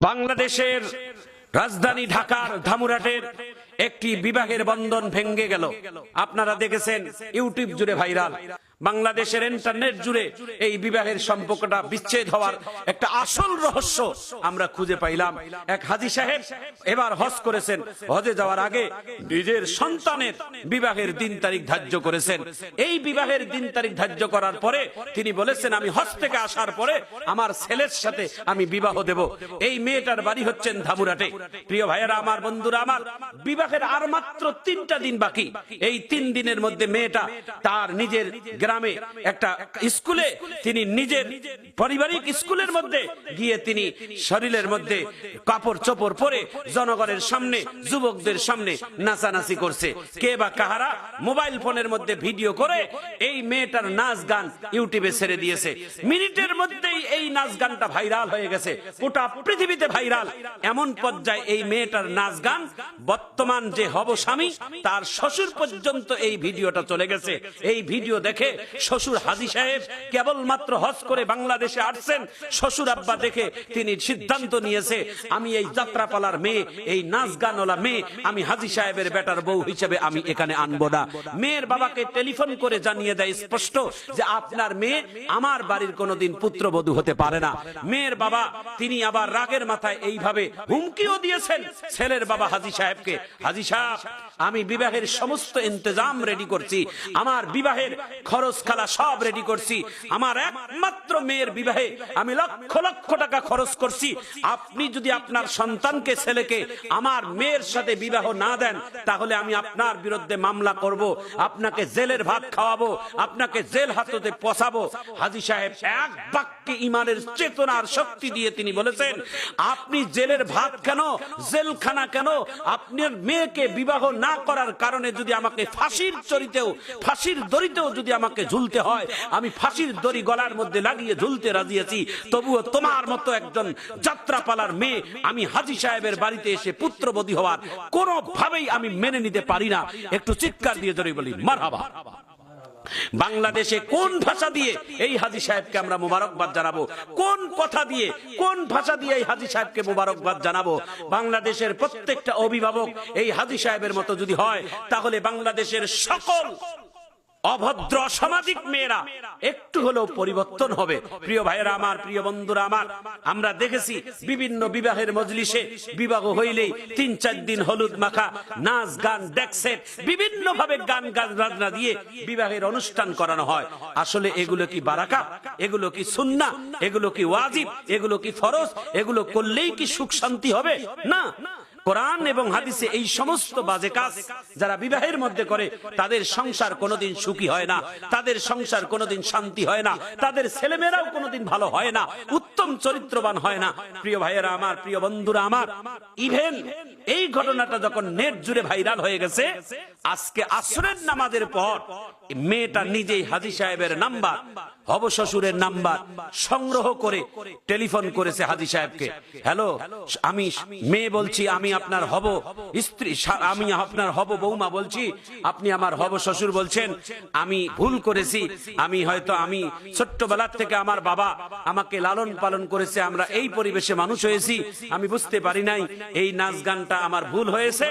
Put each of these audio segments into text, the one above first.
বাংলাদেশের রাজধানী ঢাকার ধামুরাটের একটি বিবাহের বন্ধন ভেঙ্গে গেল। আপনারা দেখেছেন, ইউটিউব জুড়ে ভাইরাল। বাংলাদেশের ইন্টারনেট জুড়ে এই বিবাহের সম্পর্কটা বিচ্ছেদ হওয়ার একটা আসল রহস্য আমরা খুঁজে পাইলাম। এক হাজি সাহেব এবার হজ করেছেন। হজে যাওয়ার আগে নিজের সন্তানের বিবাহের দিন তারিখ ধার্য করেছেন। এই বিবাহের দিন তারিখ ধার্য করার পরে তিনি বলেছেন, আমি হজ থেকে আসার পরে আমার ছেলের সাথে আমি বিবাহ দেব। এই মেয়েটার বাড়ি হচ্ছেন ধামুরাটে। প্রিয় ভাইয়েরা, আমার বন্ধুরা, আমার বিবাহের আর মাত্র তিনটা দিন বাকি। এই তিন দিনের মধ্যে মেয়েটা তার নিজের গ্রামে একটা স্কুলে তিনি নিজের পারিবারিক স্কুলের মধ্যে গিয়ে তিনি শরীরের মধ্যে কাপড় চোপড় পরে জনগণের সামনে, যুবকদের সামনে নাচানাচি করছে। কে বা কাহারা মোবাইল ফোনের মধ্যে ভিডিও করে এই মেয়েটার নাচ গান ইউটিউবে ছেড়ে দিয়েছে। মিনিটের মধ্যেই এই নাচ গানটা ভাইরাল হয়ে গেছে। গোটা পৃথিবীতে ভাইরাল। এমন পর্যায়ে এই মেয়েটার নাচ গান বর্তমান যে হব স্বামী, তার শ্বশুর পর্যন্ত এই ভিডিওটা চলে গেছে। এই ভিডিও দেখে শ্বশুর হাজি সাহেব কেবলমাত্র হজ করে বাংলাদেশে আসছেন। শ্বশুর আব্বা দেখে তিনি সিদ্ধান্ত নিয়েছে, আমি এই যাত্রাপালার মেয়ে, এই নাচ গানওয়ালা মেয়ে, আমি হাজি সাহেবের বেটার বউ হিসেবে আমি এখানে আনব না। মেয়ের বাবাকে টেলিফোন করে জানিয়ে দেয় স্পষ্ট যে, আপনার মেয়ে আমার বাড়ির কোনোদিন পুত্রবধূ হতে পারে না। মেয়ের বাবা, তিনি আবার রাগের মাথায় এইভাবে হুমকিও দিয়েছেন। ছেলের বাবা হাজি সাহেবকে, হাজি সাহেব, আমি বিবাহের সমস্ত ইন্তজাম রেডি করছি। আমার বিবাহের খরচ খালা সব রেডি করছি। আমার একমাত্র মেয়ের বিবাহে আমি লক্ষ লক্ষ টাকা খরচ করছি। আপনি যদি আপনার সন্তানকে, ছেলেকে আমার মেয়ের সাথে বিবাহ না দেন, তাহলে আমি আপনার বিরুদ্ধে মামলা করব। আপনাকে জেলের ভাত খাওয়াবো, আপনাকে জেল হাততে পচাবো। হাজি সাহেব বাক্যে ইমানের চেতনার শক্তি দিয়ে তিনি বলেছেন, আপনি জেলের ভাত কেন জেলখানা কেন আপনার মেয়েকে বিবাহ না করার কারণে যদি আমাকে ফাঁসির চরিতেও, ফাঁসির দড়িতেও যদি আমাকে ঝুলতে হয়, আমি ফাঁসির দড়ি গলার মধ্যে লাগিয়ে ঝুলতে রাজি আছি। তবুও তোমার মতো একজন যাত্রাপালার মেয়ে আমি হাজি সাহেবের বাড়িতে এসে পুত্রবধী হওয়ার কোনোভাবেই আমি মেনে নিতে পারি না। একটু চিৎকার দিয়ে ধরে বলি, মারহাবা। বাংলাদেশে কোন ভাষা দিয়ে এই হাজি সাহেবকে আমরা মোবারকবাদ জানাব? কোন কথা দিয়ে, কোন ভাষা দিয়ে এই হাজি সাহেবকে মোবারকবাদ জানাব? বাংলাদেশের প্রত্যেকটা অভিভাবক এই হাজি সাহেবের মতো যদি হয়, তাহলে বাংলাদেশের সকল অভদ্র সামাজিক মেয়েরা, একটু হলেও পরিবর্তন হবে। প্রিয় ভাইয়েরা আমার, প্রিয় বন্ধুরা আমার, আমরা দেখেছি বিভিন্ন বিবাহের মজলিসে বিবাহ হইলেই তিন, চার দিন হলুদ মাখা, নাচ, গান ডেকসেট বিভিন্ন ভাবে গান গান, বাজনা দিয়ে বিবাহের অনুষ্ঠান করানো হয়। আসলে এগুলো কি বারাকা? এগুলো কি সুন্না? এগুলো কি ওয়াজিব? এগুলো কি ফরজ? এগুলো করলেই কি সুখ শান্তি হবে? না। কোরআন এবং হাদিসে এই সমস্ত বাজে কাজ যারা বিবাহের মধ্যে করে, তাদের সংসার কোনোদিন সুখী হয় না, তাদের সংসার কোনোদিন শান্তি হয় না, তাদের ছেলেমেয়েরাও কোনোদিন ভালো হয় না, উত্তম চরিত্রবান হয় না। প্রিয় ভাইয়েরা আমার, প্রিয় বন্ধুরা আমার ইভেন এই ঘটনাটা যখন নেট জুড়ে ভাইরাল হয়ে গেছে, আজকে আসরের নামাজের পর মেয়েটা নিজেই হাজি সাহেবের নাম্বার হব শ্বশুরের নাম্বার সংগ্রহ করে টেলিফোন করেছে হাজি সাহেবকে। হ্যালো, আমি মেয়ে বলছি, আমি আপনার হব, স্ত্রী আমি আপনার হব বৌমা বলছি, আপনি আমার হব শ্বশুর বলছেন, আমি ভুল করেছি, আমি হয়তো আমি ছোট্টবেলার থেকে আমার বাবা আমাকে লালন পালন করেছে, আমরা এই পরিবেশে মানুষ হয়েছি, আমি বুঝতে পারি নাই, এই নাচ গানটা আমার ভুল হয়েছে,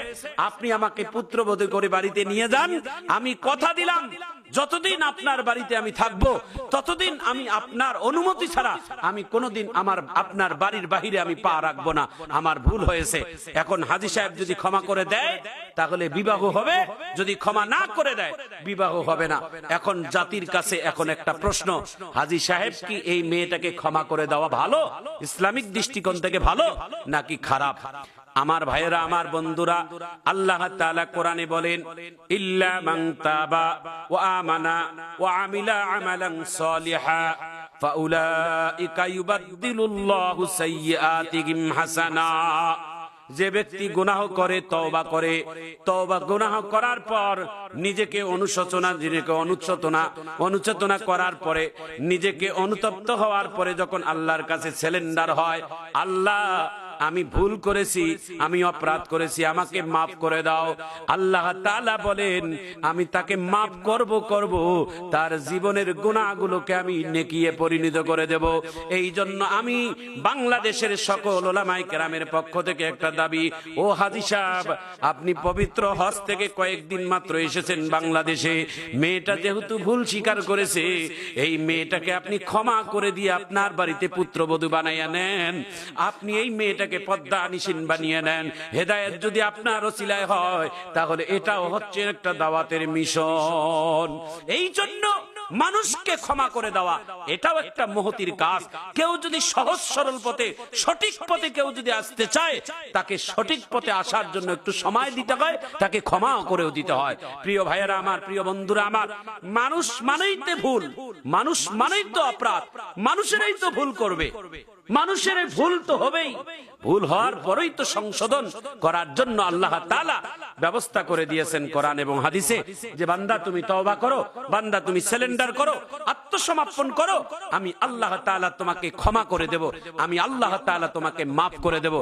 আপনি আমাকে পুত্রবধূ করে বাড়িতে নিয়ে যান, আমি কথা দিলাম যতদিন আপনার বাড়িতে আমি থাকব, ততদিন আমি আপনার অনুমতি ছাড়া আমি কোনোদিন আমার আপনার বাড়ির বাহিরে আমি পা রাখব না। আমার ভুল হয়েছে। এখন হাজি সাহেব যদি ক্ষমা করে দেয়, তাহলে বিবাহ হবে। যদি ক্ষমা না করে দেয়, বিবাহ হবে না। এখন জাতির কাছে এখন একটা প্রশ্ন, হাজি সাহেব কি এই মেয়েটাকে ক্ষমা করে দেওয়া ভালো? ইসলামিক দৃষ্টিকোণ থেকে ভালো নাকি খারাপ? আমার ভাইয়েরা, আমার বন্ধুরা, আল্লাহ তাআলা কোরআনে বলেন যে ব্যক্তি গুনাহ করে, তওবা করে, তওবা গুনাহ করার পর নিজেকে অনুশোচনা, নিজেকে অনুচেতনা অনুচেতনা করার পরে, নিজেকে অনুতপ্ত হওয়ার পরে যখন আল্লাহর কাছে সিলিন্ডার হয়, আল্লাহ আমি ভুল করেছি, আমি অপরাধ করেছি, আমাকে মাফ করে দাও। আল্লাহ তাআলা বলেন, আমি তাকে মাফ করব করব, তার জীবনের গুণাগুলোকে আমি নেকিয়ে পরিণত করে দেব। এই জন্য আমি বাংলাদেশের সকল ওলামাই কেরামের পক্ষ থেকে একটা দাবি, ও হাজি সাহেব, আপনি পবিত্র হজ থেকে কয়েকদিন মাত্র এসেছেন বাংলাদেশে। মেয়েটা যেহেতু ভুল স্বীকার করেছে, এই মেয়েটাকে আপনি ক্ষমা করে দিয়ে আপনার বাড়িতে পুত্রবধূ বানাইয়া নেন। আপনি এই মেয়েটাকে পদ্মা নিশিন বানিয়ে নেন। হেদায়েত যদি আপনার ওসিলায় হয়, তাহলে এটাও হচ্ছে একটা দাওয়াতের মিশন। এই জন্য মানুষকে ক্ষমা করে দেওয়া, এটাও একটা মহতির কাজ। কেউ যদি সহজ সরল পথে, সঠিক পথে কেউ যদি আসতে চায়, তাকে সঠিক পথে আসার জন্য একটু সময় দিতে হয়, তাকে ক্ষমাও করেও দিতে হয়। প্রিয় ভাইয়েরা আমার, প্রিয় বন্ধুরা আমার, মানুষ মানেই তো ভুল, মানুষ মানেই তো অপরাধ, মানুষেরাই তো ভুল করবে। মানুষের ভুল তো হবেই। ভুল হওয়ার পরেই তো সংশোধন করার জন্য আল্লাহ তাআলা ব্যবস্থা করে দিয়েছেন কোরআন এবং হাদিসে যে, বান্দা তুমি তওবা করো, বান্দা তুমি সিলিন্ডার করো আত্মসমর্পণ করো, আমি আল্লাহ তাআলা তোমাকে ক্ষমা করে দেব, আমি আল্লাহ তাআলা তোমাকে মাফ করে দেব।